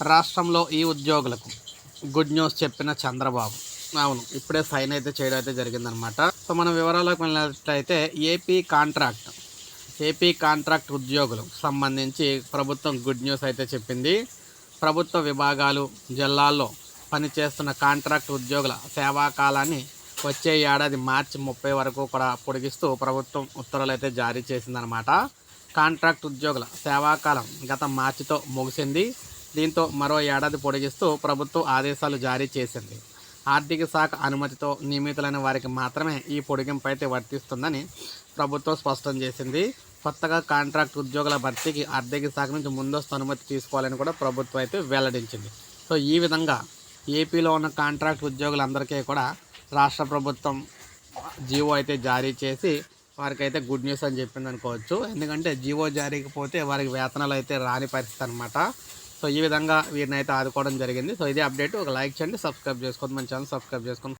రాష్ట్రంలో ఈ ఉద్యోగులకు గుడ్ న్యూస్ చెప్పిన చంద్రబాబు. అవును ఇప్పుడే సైన్ అయితే చేయడం అయితే జరిగిందనమాట. సో మనం వివరాలకు వెళ్ళినట్లయితే ఏపీ కాంట్రాక్ట్ ఏపీ కాంట్రాక్ట్ ఉద్యోగులకు సంబంధించి ప్రభుత్వం గుడ్ న్యూస్ అయితే చెప్పింది. ప్రభుత్వ విభాగాలు జిల్లాల్లో పనిచేస్తున్న కాంట్రాక్ట్ ఉద్యోగుల సేవా కాలాన్ని వచ్చే ఏడాది మార్చి ముప్పై వరకు కూడా పొడిగిస్తూ ప్రభుత్వం ఉత్తర్వులు అయితే జారీ చేసిందనమాట. కాంట్రాక్ట్ ఉద్యోగుల సేవాకాలం గత మార్చితో ముగిసింది. దీంతో మరో ఏడాది పొడిగిస్తూ ప్రభుత్వం ఆదేశాలు జారీ చేసింది. ఆర్థిక శాఖ అనుమతితో నియమితులైన వారికి మాత్రమే ఈ పొడిగింపు అయితే వర్తిస్తుందని ప్రభుత్వం స్పష్టం చేసింది. కొత్తగా కాంట్రాక్ట్ ఉద్యోగుల భర్తీకి ఆర్థిక శాఖ నుంచి ముందస్తు అనుమతి తీసుకోవాలని కూడా ప్రభుత్వం అయితే వెల్లడించింది. సో ఈ విధంగా ఏపీలో ఉన్న కాంట్రాక్ట్ ఉద్యోగులందరికీ కూడా రాష్ట్ర ప్రభుత్వం జీవో అయితే జారీ చేసి వారికి అయితే గుడ్ న్యూస్ అని చెప్పింది అనుకోవచ్చు ఎందుకంటే జీవో జారీకి పోతే వారికి వేతనాలు అయితే రాని పరిస్థితి అనమాట సో ఈ విధంగా వీరిని అయితే ఆదుకోవడం జరిగింది. సో ఇదే అప్డేట్. ఒక లైక్ చేయండి సబ్స్క్రైబ్ చేసుకోండి. మన ఛానల్ సబ్స్క్రైబ్ చేసుకోండి.